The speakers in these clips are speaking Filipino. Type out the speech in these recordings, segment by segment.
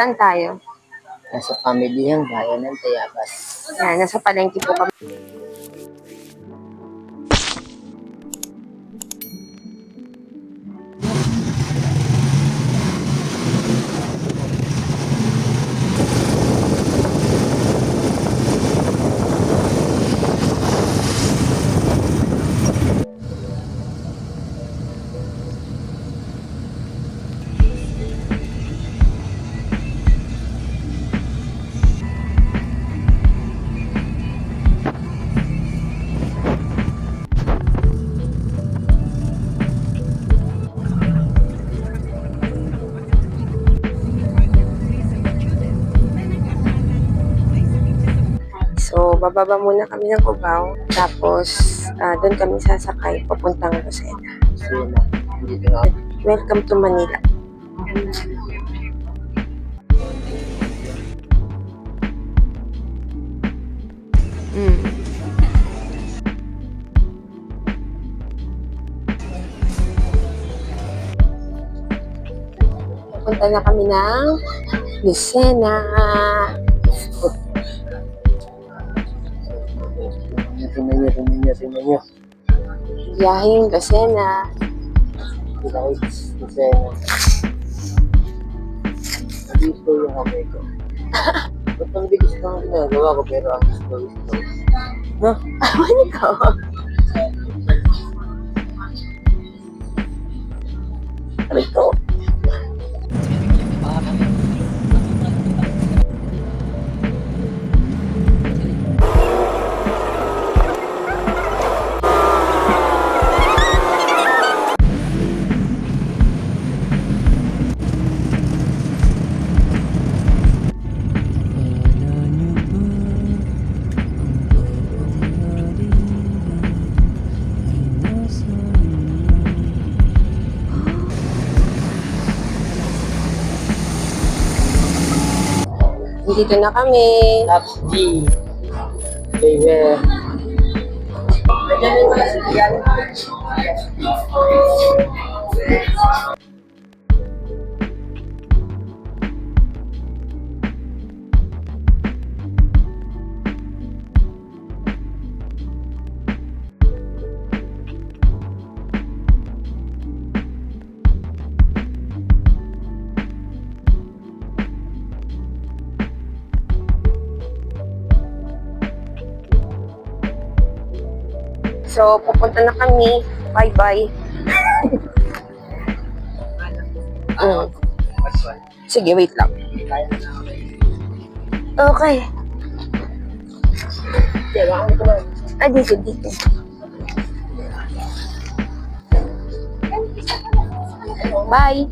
Saan tayo? Nasa pamilyang bayan ng Tayabas. Yan, nasa palengke po kami. Bababa muna kami ng Cubao. Tapos, ah, doon kami sasakay papuntang Lucena. Welcome to Manila. Mm. Punta na kami ng Lucena. Tingnan nyo, tingnan nyo, tingnan nyo. Biyaheng Lucena. Guys, kasi dito yung kamay ko. Ba't ang bilis ng ginagawa ko pero ang slow is slow. No? Ano ikaw? Rito. Dito na kami. Top G. Baby. So, pupunta na kami. Bye-bye. Mm. Sige, wait lang. Okay. Ah, dito, dito. Bye.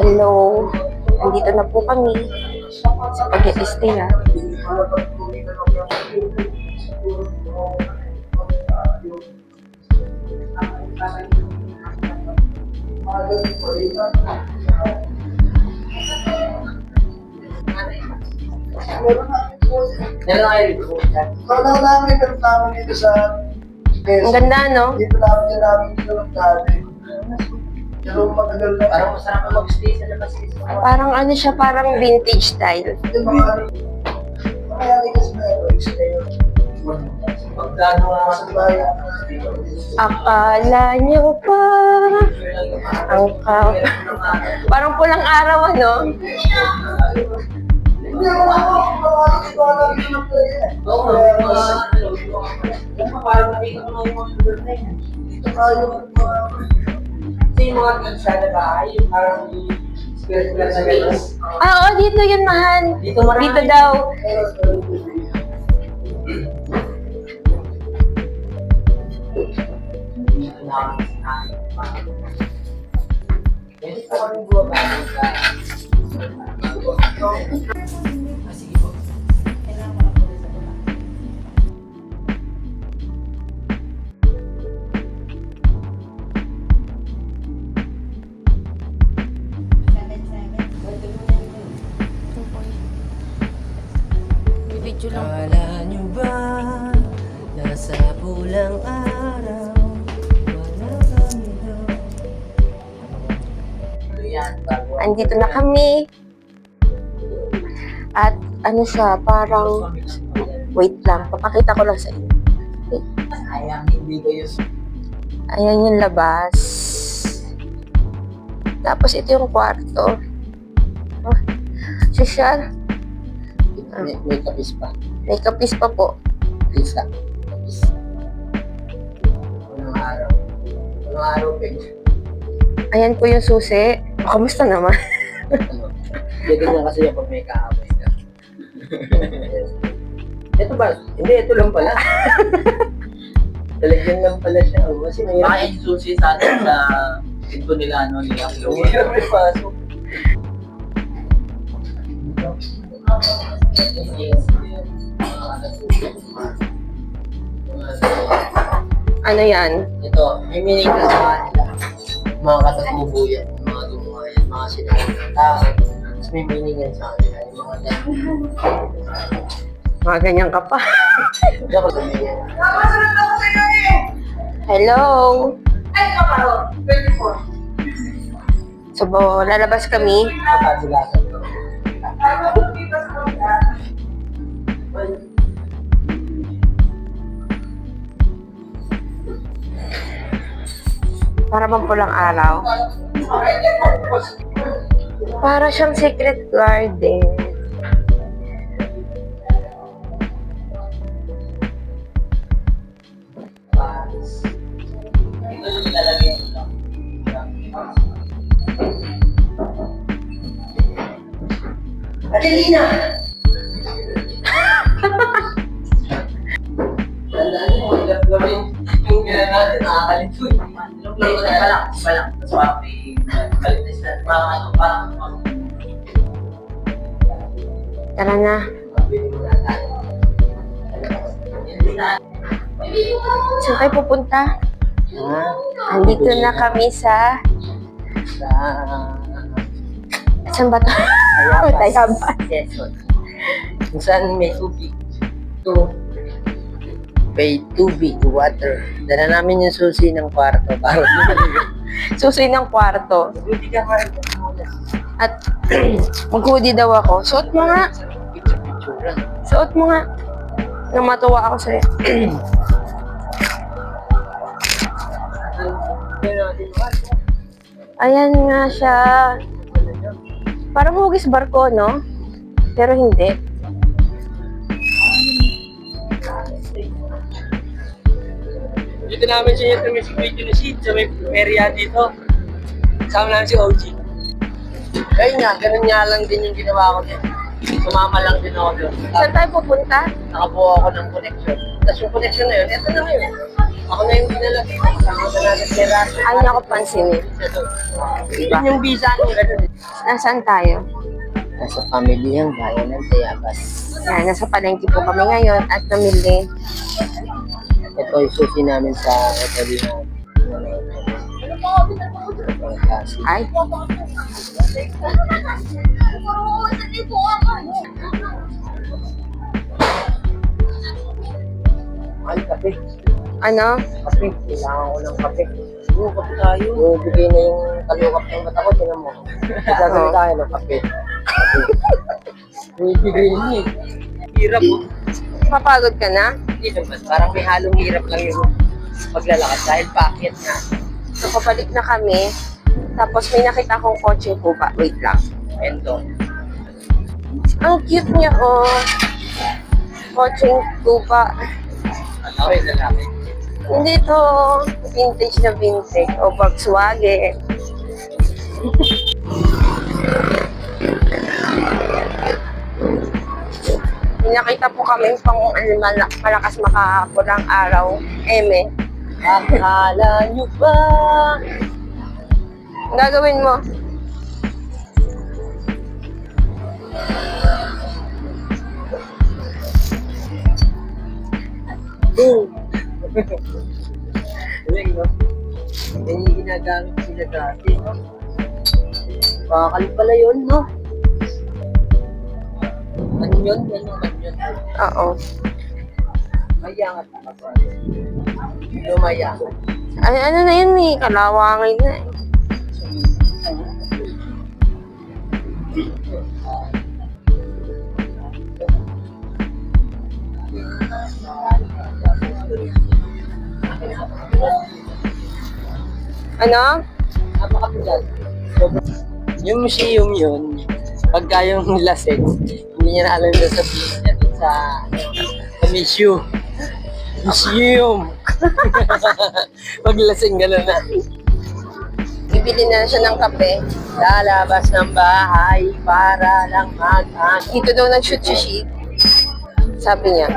Hello. Nandito na po kami sa pag-i-stay sa Ang ganda, no? Dito namin namin dito ng dati. Pero matagal na. Parang masarap na mag-stay sa labas. Parang ano siya, parang vintage style. Yung mga ano. Mayari kasi na ito. Explain. Pagkagawa Sa bayan. Akala niyo pa ang ka... Parang pulang araw, ano? Hindi ako ako. Ito alam ko playa. Oo, parang ko na yung mga na. Dito mga- Kasi yung mga pizza na bahay, yung parang square square na gano'n. Ah, oo, dito yun, mahal. Dito marami. Dito daw. Pwede pa Andito na kami. At ano siya, parang, wait lang, papakita ko lang sa inyo. Sayang, hindi ko yung Ayan yung labas. Tapos ito yung kwarto. Oh, social. may, may kapis pa. May kapis pa po. Isa. Kapis. Unang araw. Unang araw. Ayan po yung susi. Oh, kamusta naman? Ano? Ganyan kasi yung pag may kaaway ka. ito ba? Hindi, ito lang pala. Talagyan lang pala siya. Oh, Kasi Baka mahirap. yung susi sa atin sa pinto nila, ano, nila. Hirap may pasok. Ano yan? Ito, may meaning na sa kanila. Mga katatubo yan, mga gumawa yan, mga sinabi ng tao. Tapos may meaning yan sa kanila. Yung mga ganyan. Mga ganyan ka pa. Hindi ako tumingin. Nakasunod ako sa iyo eh! Hello! Ay, kaparo! 24. So, bo, lalabas kami. Kapagulasan ko. Para bang pulang araw. Para siyang secret garden. Adelina! Tandaan mo, hirap gawin yung gano'n natin, nakakalito. Lang. Tapos parang may balitis na. Parang ano, Tara na. Saan tayo pupunta? Ha? Andito na kami sa... Sa... Saan ba to? Tayabas. Quezon. Kung saan may tubig. To may tubig, water. Dala namin yung susi ng kwarto para Susi ng kwarto. Hindi ka man. At mag-hoodie daw ako. Suot mo nga. Suot mo nga. Nang matuwa ako sa'yo. Ayan nga siya. Parang hugis barko, no? Pero hindi. Dito namin sa inyo may security na seat sa may area dito. Kasama namin si OG. Kaya nga, ganun nga lang din yung ginawa ko din. Sumama lang din ako doon. Saan tayo pupunta? Nakabuo ako ng connection. Tapos yung connection na yun, eto na ngayon. Ako na yung pinalagay. Kasama na natin si Raso. Ay, ako pansinin. Diba? Yun yung visa nung ganun. Nasaan tayo? Nasa pamilyang bayan ng Tayabas. Yan, nasa palengke po kami ngayon at namili. Ito yung susi namin sa Italy na ang klase. Ay, Ay, kape. ano? Kape. Kailangan ko ng kape. Oo, kape tayo. Oo, bigay na yung kalukap ng mata ko. Tinan mo. Sasabi Oo. tayo ng kape. Kape. Bigay niya eh. Hirap oh. Mapagod ka na? Hindi naman. Parang may halong hirap lang yung paglalakad dahil paakyat nga. So, papalik na kami. Tapos may nakita akong kotse po ba? Wait lang. Ento. Ang cute niya, oh. Kotseng kupa. Ano yung lalaki? Hindi to vintage na vintage o Volkswagen. May nakita po kami pang ano, mala- malakas makapulang araw. Eme. Akala nyo ba? Ang gagawin mo? Boom! Galing, no? Yan yung ginagamit sila dati, no? Bakal pala yun, no? Ano yun? Ano yun? Oo. May angat na pa. Lumaya. Ay, ano na yun eh, kalawangin na eh. Ano? Napakapigal. Yung museum yun, pagka yung lasing, hindi niya na alam na sabihin niya dun sa, sa museum. Museum! Pag lasing, gano'n na. Bibili na siya ng kape. Lalabas ng bahay para lang mag Dito daw nag-shoot si. Sabi niya.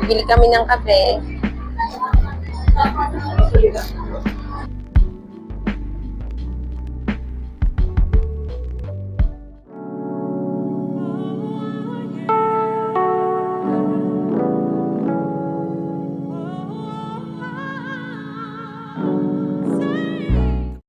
Bibili kami ng kape.